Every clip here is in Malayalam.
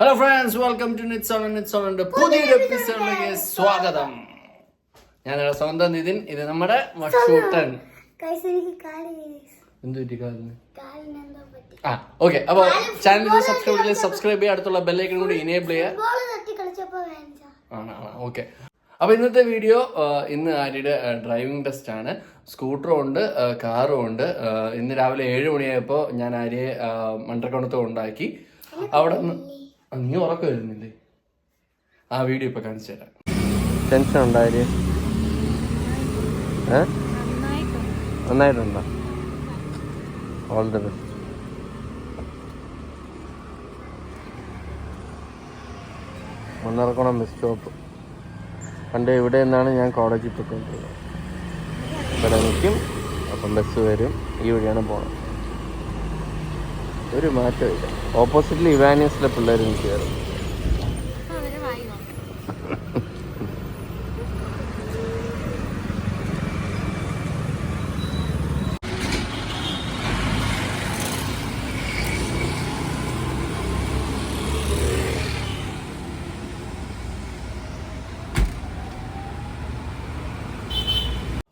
ഹലോ ഫ്രണ്ട്സ് വെൽക്കം ടു നിറ്റ്സോൺ നിറ്റ്സോണിന്റെ പുതിയൊരു എപ്പിസോഡിലേക്ക് സ്വാഗതം. ഞാൻ സ്വന്തം നിതിൻ. ഇത് നമ്മുടെ മഷൂട്ടൻ. എന്ത് പറ്റി കാലിന്? ആ ഓക്കെ അപ്പോൾ ചാനൽ സബ്സ്ക്രൈബ് ചെയ്ത് സബ്സ്ക്രൈബ് ചെയ്യുക അടുത്തുള്ള ബെല്ലൈക്കൺ കൂടി ഇനേബിൾ ചെയ്യുക ആണ് ആണ്. ഓക്കെ അപ്പോൾ ഇന്നത്തെ വീഡിയോ ഇന്ന് ആര്യയുടെ ഡ്രൈവിംഗ് ടെസ്റ്റ് ആണ്. സ്കൂട്ടറും ഉണ്ട് കാറും ഉണ്ട്. ഇന്ന് രാവിലെ ഏഴ് മണിയായപ്പോൾ ഞാൻ ആര്യയെ മണ്ടക്കോണത്ത് ഉണ്ടാക്കി അവിടെ നിന്ന് നീ ഉറക്കം വരുന്നില്ലേ? ആ വീഡിയോ ഇപ്പൊ കാണിച്ചു തരാം. ടെൻഷൻ ഉണ്ടായില്ലേ? ഏ? നന്നായിട്ടുണ്ടോ? All the best Mannarakkulam bus stop പണ്ട് ഇവിടെ നിന്നാണ് ഞാൻ കോളേജിൽ പോയിക്കൊണ്ടിരുന്നത്. ഇവിടെ നിൽക്കും അപ്പം ബസ് വരും. ഈ വഴിയാണ് പോണത്. ഒരു മാറ്റമില്ല. ഓപ്പോസിറ്റിൽ ഇവാനിയസിലെ പിള്ളേർ നിൽക്കുകയായിരുന്നു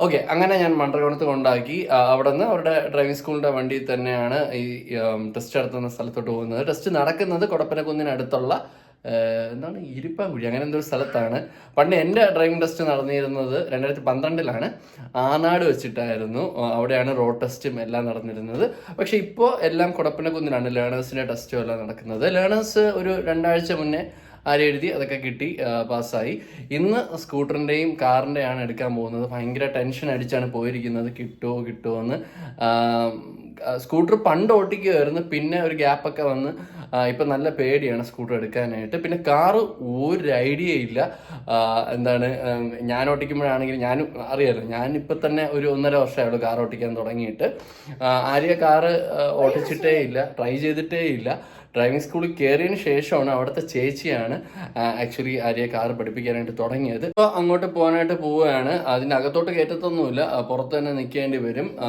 ഓക്കെ അങ്ങനെ ഞാൻ മണ്ടർകോണത്ത് കൊണ്ടാക്കി. അവിടെ നിന്ന് അവരുടെ ഡ്രൈവിംഗ് സ്കൂളിന്റെ വണ്ടിയിൽ തന്നെയാണ് ഈ ടെസ്റ്റ് നടത്തുന്ന സ്ഥലത്തോട്ട് പോകുന്നത്. ടെസ്റ്റ് നടക്കുന്നത് കൊടപ്പനക്കുന്നിനടുത്തുള്ള എന്താണ്? ഇരിപ്പാൻകുഴി അങ്ങനെ എന്തൊരു സ്ഥലത്താണ്. പണ്ട് എന്റെ ഡ്രൈവിംഗ് ടെസ്റ്റ് നടന്നിരുന്നത് രണ്ടായിരത്തി പന്ത്രണ്ടിലാണ് ആനാട് വെച്ചിട്ടായിരുന്നു. അവിടെയാണ് റോഡ് ടെസ്റ്റും എല്ലാം നടന്നിരുന്നത്. പക്ഷേ ഇപ്പോൾ എല്ലാം കൊടപ്പനക്കുന്നിലാണ് ലേണേഴ്സിന്റെ ടെസ്റ്റും എല്ലാം നടക്കുന്നത്. ലേണേഴ്സ് ഒരു രണ്ടാഴ്ച മുന്നേ ആര് എഴുതി അതൊക്കെ കിട്ടി പാസ്സായി. ഇന്ന് സ്കൂട്ടറിന്റെയും കാറിന്റെയാണ് എടുക്കാൻ പോകുന്നത്. ഭയങ്കര ടെൻഷൻ അടിച്ചാണ് പോയിരിക്കുന്നത്. കിട്ടുമോ കിട്ടുമോ എന്ന് സ്കൂട്ടർ പണ്ട് ഓട്ടിക്കുമായിരുന്നു പിന്നെ ഒരു ഗ്യാപ്പൊക്കെ വന്ന് ഇപ്പം നല്ല പേടിയാണ് സ്കൂട്ടർ എടുക്കാനായിട്ട്. പിന്നെ കാറ് ഒരു ഐഡിയ ഇല്ല. എന്താണ് ഞാൻ ഓട്ടിക്കുമ്പോഴാണെങ്കിൽ ഞാനും അറിയാലോ ഞാനിപ്പോൾ തന്നെ ഒരു ഒന്നര വർഷമായുള്ളൂ കാർ ഓട്ടിക്കാൻ തുടങ്ങിയിട്ട്. ആര്യ കാറ് ഓട്ടിച്ചിട്ടേ ഇല്ല ട്രൈ ചെയ്തിട്ടേ ഇല്ല. ഡ്രൈവിംഗ് സ്കൂളിൽ കയറിയതിന് ശേഷമാണ് അവിടുത്തെ ചേച്ചിയാണ് ആക്ച്വലി ആര്യ കാർ പഠിപ്പിക്കാനായിട്ട് തുടങ്ങിയത്. അപ്പോൾ അങ്ങോട്ട് പോകാനായിട്ട് പോവുകയാണ്. അതിന്റെ അകത്തോട്ട് കയറ്റത്തൊന്നുമില്ല പുറത്ത് തന്നെ നിൽക്കേണ്ടി വരും. ആ,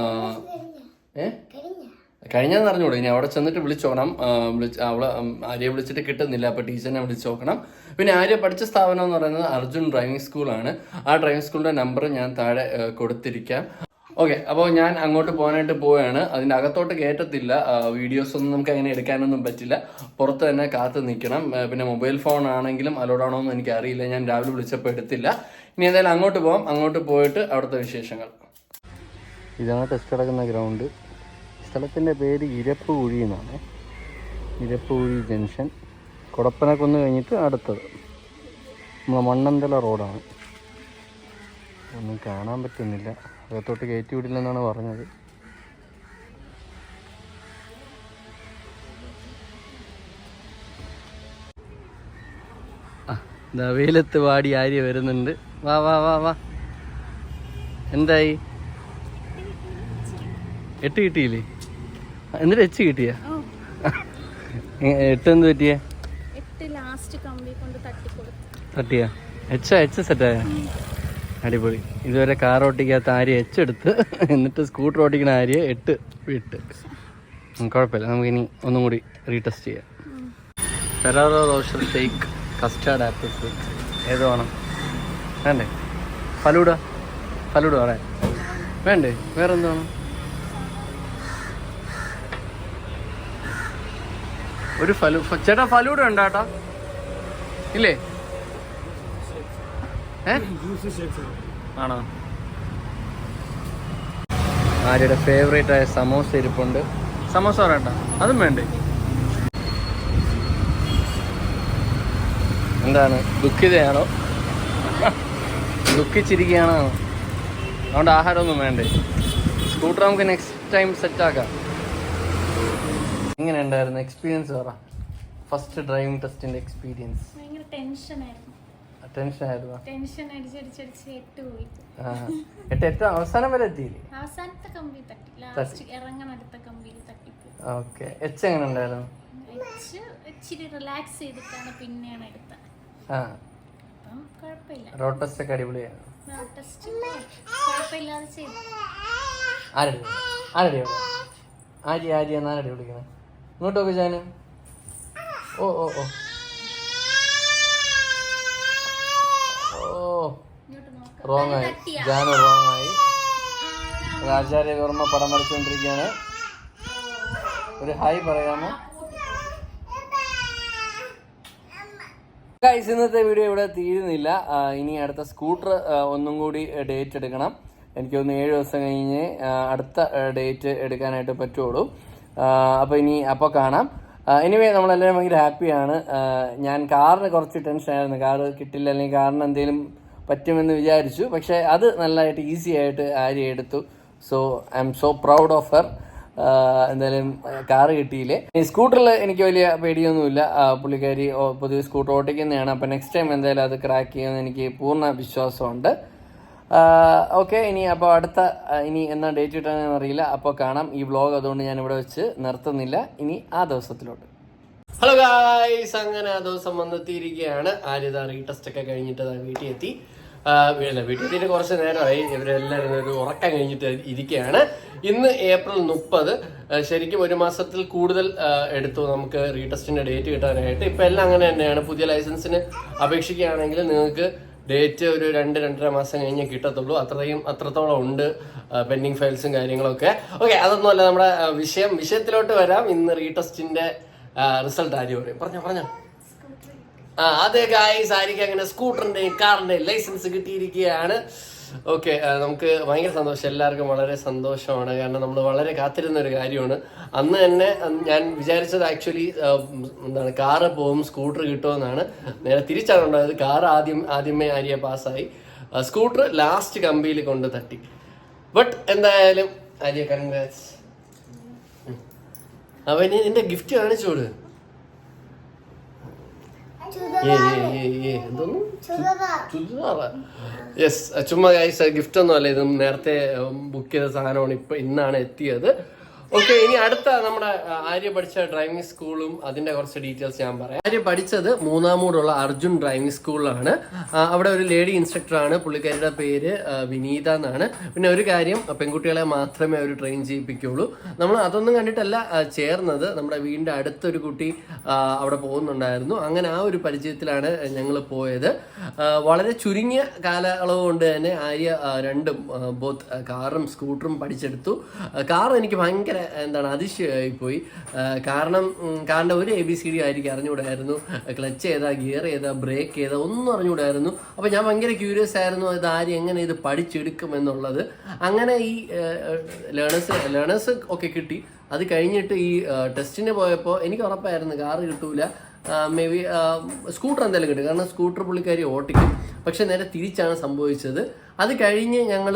ഏ കഴിഞ്ഞ കഴിഞ്ഞാന്ന് അറിഞ്ഞൂടെ ഇനി അവിടെ ചെന്നിട്ട് വിളിച്ചോണം വിളിച്ച് അവളെ ആര്യയെ വിളിച്ചിട്ട് കിട്ടുന്നില്ല അപ്പോൾ ടീച്ചറിനെ വിളിച്ച് നോക്കണം പിന്നെ ആര്യ പഠിച്ച സ്ഥാപനം എന്ന് പറയുന്നത് അർജുൻ ഡ്രൈവിംഗ് സ്കൂളാണ്. ആ ഡ്രൈവിംഗ് സ്കൂളിന്റെ നമ്പർ ഞാൻ താഴെ കൊടുത്തിരിക്കാം. ഓക്കെ അപ്പോൾ ഞാൻ അങ്ങോട്ട് പോകാനായിട്ട് പോവുകയാണ് അതിന്റെ അകത്തോട്ട് കയറ്റത്തില്ല വീഡിയോസ് ഒന്നും നമുക്ക് അങ്ങനെ എടുക്കാനൊന്നും പറ്റില്ല. പുറത്ത് തന്നെ കാത്ത് നിൽക്കണം. പിന്നെ മൊബൈൽ ഫോൺ ആണെങ്കിലും അലോഡ് ആണോ എന്ന് എനിക്ക് അറിയില്ല. ഞാൻ രാവിലെ വിളിച്ചപ്പോൾ എടുത്തില്ല. ഇനി എന്തായാലും അങ്ങോട്ട് പോകാം അങ്ങോട്ട് പോയിട്ട് അവിടുത്തെ വിശേഷങ്ങൾ. ഇതാണ് ടെസ്റ്റ് നടക്കുന്ന ഗ്രൗണ്ട്. സ്ഥലത്തിന്റെ പേര് ഇരപ്പ് കുഴി എന്നാണ്. ഇരപ്പ് കുഴി ജംഗ്ഷൻ കുടപ്പനക്കുന്ന് കഴിഞ്ഞിട്ട് അടുത്തത്. നമ്മളെ മണ്ണന്തല റോഡാണ്. ഒന്നും കാണാൻ പറ്റുന്നില്ല. അകത്തോട്ട് കയറ്റി വിടില്ലെന്നാണ് പറഞ്ഞത്. വെയിലത്ത് വാടി ആര്യ വരുന്നുണ്ട്. വാ വാ വാ വാ. എന്തായി? എട്ട് കിട്ടിയില്ലേ? എന്നിട്ട് എച്ച് കിട്ടിയ? എട്ട് എന്ത് പറ്റിയ? തട്ടിയ? എച്ച് എച്ച് സെറ്റായ അടിപൊളി. ഇതുവരെ കാർ ഓട്ടിക്കാത്ത ആര്യ എച്ച് എടുത്ത്? എന്നിട്ട് സ്കൂട്ടർ ഓട്ടിക്കുന്ന ആര്യ എട്ട് വിട്ട്. കുഴപ്പമില്ല. നമുക്കിനി ഒന്നും കൂടി റീടെസ്റ്റ് ചെയ്യാം. Ferrero Rocher shake custard apple ഏത് വേണം? വേണ്ടേ? ഫലൂഡ ഫലൂഡ വേണേ? വേണ്ടേ? വേറെ എന്ത് വേണം? ഒരു ഫലു ചേട്ടാ ഫലൂട ഉണ്ടോ ചേട്ടാ? ഇല്ലേ? ആണോ? ആരുടെ ഫേവറേറ്റ് ആയ സമോസ ഇരിപ്പുണ്ട്. സമോസ പറയണ്ട അതും വേണ്ടേ? എന്താണ്? ദുഃഖിതയാണോ? ദുഃഖിച്ചിരിക്കുകയാണോ? അതുകൊണ്ട് ആഹാരമൊന്നും വേണ്ടേ? സ്കൂട്ടർ നമുക്ക് നെക്സ്റ്റ് ടൈം സെറ്റ് ആക്കാം. എങ്ങനെ ഉണ്ടായിരുന്നു എക്സ്പീരിയൻസ് പറ ഫസ്റ്റ് ഡ്രൈവിംഗ് ടെസ്റ്റിന്റെ എക്സ്പീരിയൻസ് ഭയങ്കര ടെൻഷനായിരുന്നു ടെൻഷൻ ആയിരുന്നു? ടെൻഷൻ അടിച്ചടിച്ചടിച്ച് എട്ട് പോയി. ആ. എട്ട് ഏറ്റവും അവസാനം വരെ എത്തിയില്ലേ? അവസാനത്തെ കമ്പി തട്ടി. ലാസ്റ്റ് അടുത്ത കമ്പിയിൽ ഓക്കെ. എച്ച് എങ്ങനെ ഉണ്ടായിരുന്നു വെച്ച് ഇച്ചിരി റിലാക്സ് ചെയ്തിട്ടാണ് പിന്നെയാണ് എടുത്തത്. ആ. അപ്പം കുഴപ്പമില്ല. റോഡ് ടെസ്റ്റ് ഒക്കെ അടിപൊളിയാണ് ടെസ്റ്റ് കുഴപ്പമില്ലാതെ ചെയ്തു. ആരടി ആരടി ആര്യ ആര്യ എന്നാരടി ഇങ്ങോട്ട് നോക്ക് ജാന്. ഓ ഓ ഓ. ഓ. റോങ് ആയി. ജാന് റോങ് ആയി. ആചാര്യകർമ്മ പടം വരച്ചുകൊണ്ടിരിക്കുകയാണ്. ഒരു ഹായ് പറയാമോ? ഗൈസ് ഇന്നത്തെ വീഡിയോ ഇവിടെ തീരുന്നില്ല. ഇനി അടുത്ത സ്കൂട്ടർ ഒന്നും കൂടി ഡേറ്റ് എടുക്കണം. എനിക്ക് തോന്നുന്നു ഏഴ് ദിവസം കഴിഞ്ഞ് അടുത്ത ഡേറ്റ് എടുക്കാനായിട്ട് പറ്റുള്ളൂ. അപ്പോൾ ഇനി അപ്പോൾ കാണാം. എനിവേ നമ്മളെല്ലാവരും ഭയങ്കര ഹാപ്പിയാണ് ഞാൻ കാറിന് കുറച്ച് ടെൻഷനായിരുന്നു കാർ കിട്ടില്ല അല്ലെങ്കിൽ കാറിന് എന്തെങ്കിലും പറ്റുമെന്ന് വിചാരിച്ചു. പക്ഷേ അത് നല്ലതായിട്ട് ഈസി ആയിട്ട് ആര്യ എടുത്തു. So I am so proud of her എന്തായാലും കാറ് കിട്ടിയില്ലേ? സ്കൂട്ടറിൽ എനിക്ക് വലിയ പേടിയൊന്നുമില്ല. പുള്ളിക്കാരി പൊതുവെ സ്കൂട്ടർ ഓട്ടിക്കുന്നതാണ്. അപ്പം നെക്സ്റ്റ് ടൈം എന്തായാലും അത് ക്രാക്ക് ചെയ്യുമെന്ന് എനിക്ക് പൂർണ വിശ്വാസമുണ്ട്. ഓക്കെ ഇനി അപ്പോൾ അടുത്ത ഇനി എന്നാ ഡേറ്റ് കിട്ടാനെന്ന് അറിയില്ല. അപ്പോൾ കാണാം. ഈ വ്ളോഗ് അതുകൊണ്ട് ഞാൻ ഇവിടെ വെച്ച് നിർത്തുന്നില്ല. ഇനി ആ ദിവസത്തിലോട്ട്. ഹലോ ഗായ്സ് അങ്ങനെ ആ ദിവസം വന്നെത്തിയിരിക്കുകയാണ്. ആര്യത റീടെസ്റ്റ് ഒക്കെ കഴിഞ്ഞിട്ട് വീട്ടിൽ എത്തി വീട്ടിൽ വീട്ടിൽ കുറച്ച് നേരമായി. ഇവരെല്ലാവരും ഒരു ഉറക്കം കഴിഞ്ഞിട്ട് ഇരിക്കുകയാണ്. ഇന്ന് ഏപ്രിൽ മുപ്പത്. ശരിക്കും ഒരു മാസത്തിൽ കൂടുതൽ എടുത്തു നമുക്ക് റീടെസ്റ്റിന്റെ ഡേറ്റ് കിട്ടാനായിട്ട്. ഇപ്പൊ എല്ലാം അങ്ങനെ തന്നെയാണ്. പുതിയ ലൈസൻസിന് അപേക്ഷിക്കുകയാണെങ്കിൽ നിങ്ങൾക്ക് ഡേറ്റ് ഒരു രണ്ട് രണ്ടര മാസം കഴിഞ്ഞേ കിട്ടത്തുള്ളൂ. അത്രയും അത്രത്തോളം ഉണ്ട് പെൻഡിങ് ഫയൽസും കാര്യങ്ങളൊക്കെ. ഓക്കെ അതൊന്നുമല്ല നമ്മുടെ വിഷയം. വിഷയത്തിലോട്ട് വരാം. ഇന്ന് റീടെസ്റ്റിന്റെ റിസൾട്ട് ആര് പറയും? പറഞ്ഞോ പറഞ്ഞോ. ആ അതെ ഗായ്സ് ആയിരിക്കും അങ്ങനെ സ്കൂട്ടറിന്റെയും കാറിന്റെയും ലൈസൻസ് കിട്ടിയിരിക്കുകയാണ്. ഓക്കെ നമുക്ക് ഭയങ്കര സന്തോഷം. എല്ലാവർക്കും വളരെ സന്തോഷമാണ്. കാരണം നമ്മൾ വളരെ കാത്തിരുന്ന ഒരു കാര്യമാണ്. അന്ന് തന്നെ ഞാൻ വിചാരിച്ചത് ആക്ച്വലി എന്താണ് കാറ് പോകും സ്കൂട്ടർ കിട്ടുമെന്നാണ്. നേരെ തിരിച്ചാണ് ഉണ്ടായത് കാർ ആദ്യം ആദ്യമേ ആര്യ പാസ്സായി. സ്കൂട്ടർ ലാസ്റ്റ് കമ്പിയിൽ കൊണ്ട് തട്ടി. ബട്ട് എന്തായാലും ആര്യ കൺഗ്രാറ്റ്സ് അവന് നിന്റെ ഗിഫ്റ്റ് കാണിച്ചോട് ഏ ഏ ഏ എന്തോന്നു ചുരിദാറാ യെസ് ചുമ്മാ ഗൈസ് ഗിഫ്റ്റ് ഒന്നും അല്ല ഇത് നേരത്തെ ബുക്ക് ചെയ്ത സാധനമാണ് ഇപ്പൊ ഇന്നാണ് എത്തിയത്. ഓക്കെ ഇനി അടുത്ത നമ്മുടെ ആര്യ പഠിച്ച ഡ്രൈവിംഗ് സ്കൂളും അതിന്റെ കുറച്ച് ഡീറ്റെയിൽസ് ഞാൻ പറയാം. ആര്യ പഠിച്ചത് മൂന്നാമൂടുള്ള അർജുൻ ഡ്രൈവിംഗ് സ്കൂളിലാണ് അവിടെ ഒരു ലേഡി ഇൻസ്ട്രക്ടറാണ് പുള്ളിക്കാരിയുടെ പേര് വിനീത എന്നാണ്. പിന്നെ ഒരു കാര്യം പെൺകുട്ടികളെ മാത്രമേ അവർ ട്രെയിൻ ചെയ്യിപ്പിക്കുള്ളൂ. നമ്മൾ അതൊന്നും കണ്ടിട്ടല്ല ചേർന്നത്. നമ്മുടെ വീടിന്റെ അടുത്തൊരു കുട്ടി അവിടെ പോകുന്നുണ്ടായിരുന്നു. അങ്ങനെ ആ ഒരു പരിചയത്തിലാണ് ഞങ്ങൾ പോയത്. വളരെ ചുരുങ്ങിയ കാലയളവ് കൊണ്ട് തന്നെ ആര്യ രണ്ടും ബോത്ത് കാറും സ്കൂട്ടറും പഠിച്ചെടുത്തു. കാർ എനിക്ക് ഭയങ്കര എന്താണ് അതിശയമായി പോയി കാരണം കാരണം ഒരു എ ബി സി ഡി ആയിരിക്കും അറിഞ്ഞുകൂടായിരുന്നു. ക്ലച്ച് ചെയ്താ ഗിയർ ചെയ്താ ബ്രേക്ക് ചെയ്താ ഒന്നും അറിഞ്ഞുകൂടായിരുന്നു. അപ്പോൾ ഞാൻ ഭയങ്കര ക്യൂരിയസ് ആയിരുന്നു ഇത് ആര് എങ്ങനെ ഇത് പഠിച്ചെടുക്കും എന്നുള്ളത്. അങ്ങനെ ഈ ലേണേഴ്സ് ലേണേഴ്സ് ഒക്കെ കിട്ടി. അത് കഴിഞ്ഞിട്ട് ഈ ടെസ്റ്റിന് പോയപ്പോൾ എനിക്ക് ഉറപ്പായിരുന്നു കാറ് കിട്ടൂല. മേ ബി സ്കൂട്ടർ എന്തായാലും കിട്ടും. കാരണം സ്കൂട്ടർ പുള്ളിക്കാരി ഓട്ടിക്കും. പക്ഷെ നേരെ തിരിച്ചാണ് സംഭവിച്ചത്. അത് കഴിഞ്ഞ് ഞങ്ങൾ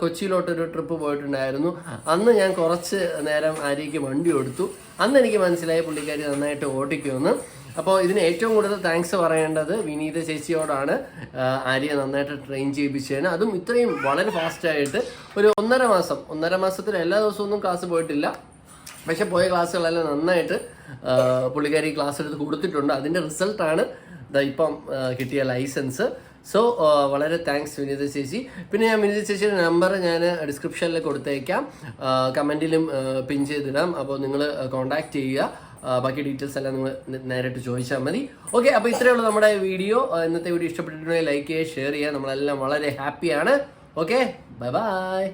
കൊച്ചിയിലോട്ടൊരു ട്രിപ്പ് പോയിട്ടുണ്ടായിരുന്നു. അന്ന് ഞാൻ കുറച്ച് നേരം ആര്യയ്ക്ക് വണ്ടി കൊടുത്തു. അന്ന് എനിക്ക് മനസ്സിലായി പുള്ളിക്കാരി നന്നായിട്ട് ഓട്ടിക്കുമെന്ന് അപ്പോൾ ഇതിന് ഏറ്റവും കൂടുതൽ താങ്ക്സ് പറയേണ്ടത് വിനീത ചേച്ചിയോടാണ്. ആര്യ നന്നായിട്ട് ട്രെയിൻ ചെയ്യിപ്പിച്ചതിന്. അതും ഇത്രയും വളരെ ഫാസ്റ്റായിട്ട് ഒരു ഒന്നര മാസം. ഒന്നര മാസത്തിൽ എല്ലാ ദിവസവും ഒന്നും ക്ലാസ് പോയിട്ടില്ല. പക്ഷെ പോയ ക്ലാസ്സുകളെല്ലാം നന്നായിട്ട് പുള്ളിക്കാരി ക്ലാസ് എടുത്ത് കൊടുത്തിട്ടുണ്ട്. അതിന്റെ റിസൾട്ടാണ് ഇപ്പം കിട്ടിയ ലൈസൻസ് സോ വളരെ താങ്ക്സ് വിനീത ചേച്ചി. പിന്നെ ഞാൻ വിനീത ചേച്ചിയുടെ നമ്പർ ഞാൻ ഡിസ്ക്രിപ്ഷനിൽ കൊടുത്തേക്കാം. കമന്റിലും പിൻ ചെയ്തിടാം. അപ്പോൾ നിങ്ങൾ കോൺടാക്റ്റ് ചെയ്യുക. ബാക്കി ഡീറ്റെയിൽസ് എല്ലാം നിങ്ങൾ നേരിട്ട് ചോദിച്ചാൽ മതി. ഓക്കെ അപ്പോൾ ഇത്രയേ ഉള്ളൂ നമ്മുടെ വീഡിയോ ഇന്നത്തെ വീഡിയോ ഇഷ്ടപ്പെട്ടിട്ടുണ്ടെങ്കിൽ ലൈക്ക് ചെയ്യുക ഷെയർ ചെയ്യുക. നമ്മളെല്ലാം വളരെ ഹാപ്പിയാണ് ഓക്കെ ബൈ ബൈ